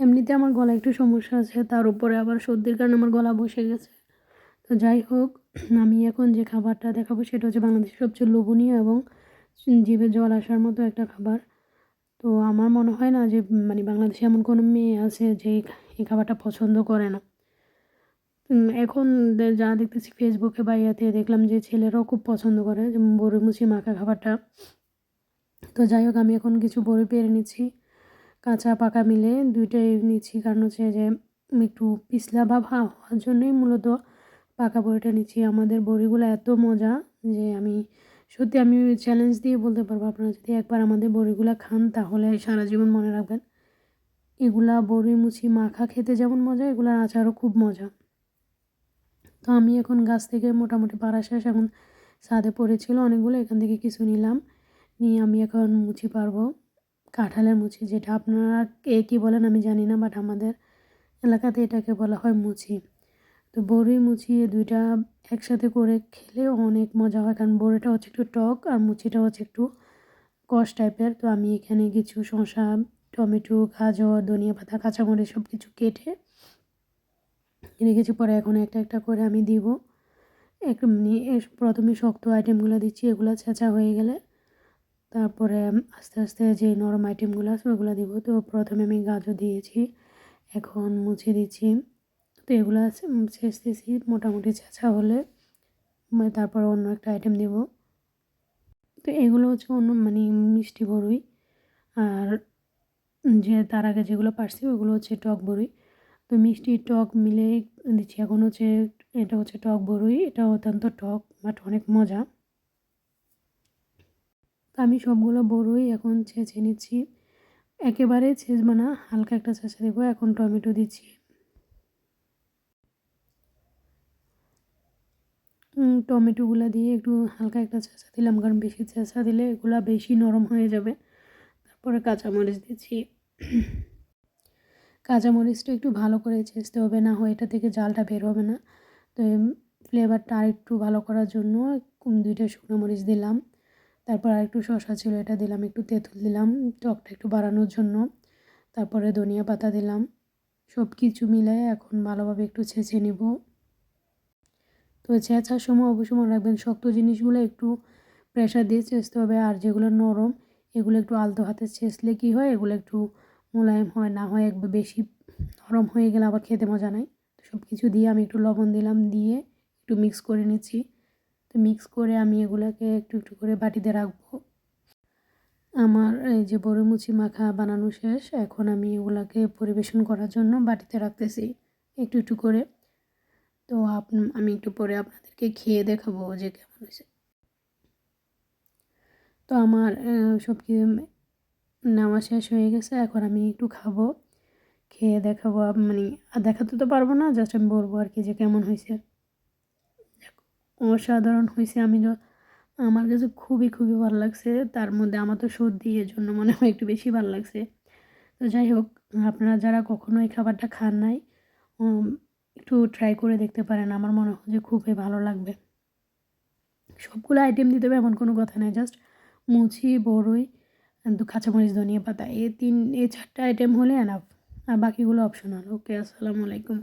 এমনিতে আমার গলা একটু সমস্যা আছে, তার উপরে আবার সর্দির কারণে আমার গলা বসে গেছে। তো যাই হোক, আমি এখন যে খাবারটা দেখাবো সেটা হচ্ছে বাংলাদেশের সবচেয়ে লোভনীয় এবং জিভে জল আসার মতো একটা খাবার। তো আমার মনে হয় না যে মানে বাংলাদেশে এমন কোনো মেয়ে আছে যে এই খাবারটা পছন্দ করে না। এখন যা দেখতেছি ফেসবুকে বা ইয়াতে দেখলাম যে ছেলেরাও খুব পছন্দ করে বড়ি মুচি মাখা খাবারটা। তো যাই হোক, আমি এখন কিছু বড়ি পেরে নিচ্ছি। কাঁচা পাকা মিলে দুইটাই নিচ্ছি। কারণ হচ্ছে যে একটু পিছলা ভাব হা- হওয়ার জন্যই মূলত পাকা বড়িটা নিচ্ছি। আমাদের বড়িগুলো এত মজা যে আমি সত্যি আমি চ্যালেঞ্জ দিয়ে বলতে পারব, আপনারা যদি একবার আমাদের বড়িগুলো খান তাহলে সারা জীবন মনে রাখবেন। এগুলা বড়ি মুচি মাখা খেতে যেমন মজা, এগুলার আচারও খুব মজা। তো আমি এখন গাছ থেকে মোটামুটি পাড়া শেষ। এখন ছাদে পড়েছিল অনেকগুলো, এখান থেকে কিছু নিলাম। নিয়ে আমি এখন মুচি পারব। কাঁঠালের মুচি, যেটা আপনারা কে কী বলেন আমি জানি না বাট আমাদের এলাকাতে এটাকে বলা হয় মুচি। তো বড়ি, মুচি এই দুইটা একসাথে করে খেলে অনেক মজা হয়, কারণ বড়িটা হচ্ছে একটু টক আর মুচিটা হচ্ছে একটু কষ টাইপের। তো আমি এখানে কিছু শসা, টমেটো, গাজর, ধনিয়া পাতা, কাঁচামরিচ সব কিছু কেটে রেখেছি, পরে এখন একটা একটা করে আমি দিব। এক প্রথমে শক্ত আইটেমগুলো দিচ্ছি, এগুলো ছেঁচা হয়ে গেলে তারপরে আস্তে আস্তে যে নরম আইটেমগুলো আছে, ওগুলো দিব। তো প্রথমে আমি গাজর দিয়েছি, এখন মুছে দিচ্ছি। তো এগুলো আছে শেষ ছেঁচতেছি মোটামুটি ছেঁচা হলে। তারপর অন্য একটা আইটেম দেব। তো এগুলো হচ্ছে অন্য মানে মিষ্টি বড়ই। আর যে তার আগে যেগুলো পারছি, ওগুলো হচ্ছে টক বড়ই। তো মিষ্টি, টক মিলে দিচ্ছি। এখন হচ্ছে, এটা হচ্ছে টক বড়ই। এটা অত্যন্ত টক, বাট অনেক মজা। তো আমি সবগুলো বড়ই এখন ছেঁচে নিচ্ছি। একেবারে ছেঁচবো না, হালকা একটা ছেঁচে দেবো, এখন টমেটো দিচ্ছি। টমেটোগুলো দিয়ে একটু হালকা একটা ছেঁচা দিলাম, কারণ বেশি ছেঁচা দিলে এগুলো বেশি নরম হয়ে যাবে। তারপরে কাঁচামরিচ দিচ্ছি। কাঁচামরিচটা একটু ভালো করে ছেঁচতে হবে, না হয় এটা থেকে জালটা বের হবে না। তো ফ্লেভারটা আর একটু ভালো করার জন্য দুইটা শুকনো মরিচ দিলাম। তারপর আর একটু শসা ছিল, এটা দিলাম, একটু তেঁতুল দিলাম, টকটা একটু বাড়ানোর জন্য। তারপরে ধনিয়া পাতা দিলাম। সব কিছু মিলে এখন ভালোভাবে একটু ছেঁচে নিব। তো ছেঁচার সময় অবশ্যই মনে রাখবেন, শক্ত জিনিসগুলো একটু প্রেশার দিয়ে ছেঁচতে হবে, আর যেগুলো নরম, এগুলো একটু আলতো হাতে ছেঁচলে কী হয়, এগুলো একটু মোলায়েম হয়, না হয় একবার বেশি নরম হয়ে গেলে আবার খেতে মজা নাই। সব কিছু দিয়ে আমি একটু লবণ দিলাম, দিয়ে একটু মিক্স করে নিচ্ছি। তো মিক্স করে আমি এগুলোকে একটু একটু করে বাটিতে রাখব। আমার এই যে বড় মুচি মাখা বানানো শেষ, এখন আমি এগুলাকে পরিবেশন করার জন্য বাটিতে রাখতেছি একটু একটু করে। তো আপ, আমি একটু পরে আপনাদেরকে খেয়ে দেখাবো যে কেমন হয়েছে। তো আমার সব নেওয়া শেষ হয়ে গেছে, এখন আমি একটু খাব, খেয়ে দেখাবো মানে দেখাতে তো পারব না, জাস্ট আমি বলব আর কি যে কেমন হয়েছে। অসাধারণ হয়েছে। আমি আমার কাছে খুবই খুবই ভালো লাগছে। তার মধ্যে আমার তো সর্দি এর জন্য মনে হয় একটু বেশি ভালো লাগছে। তো যাই হোক, আপনারা যারা কখনো এই খাবারটা খান নাই একটু ট্রাই করে দেখতে পারেন। আমার মনে হয় যে খুবই ভালো লাগবে। সবগুলো আইটেম দিতে হবে, এমন কোনো কথা নেই। জাস্ট মুচি, বড়ই কাঁচামরিচ, ধনিয়া পাতা। এই তিন, এই চারটা আইটেম হলে এনাফ আর বাকিগুলো অপশনাল ওকে আসসালামু আলাইকুম।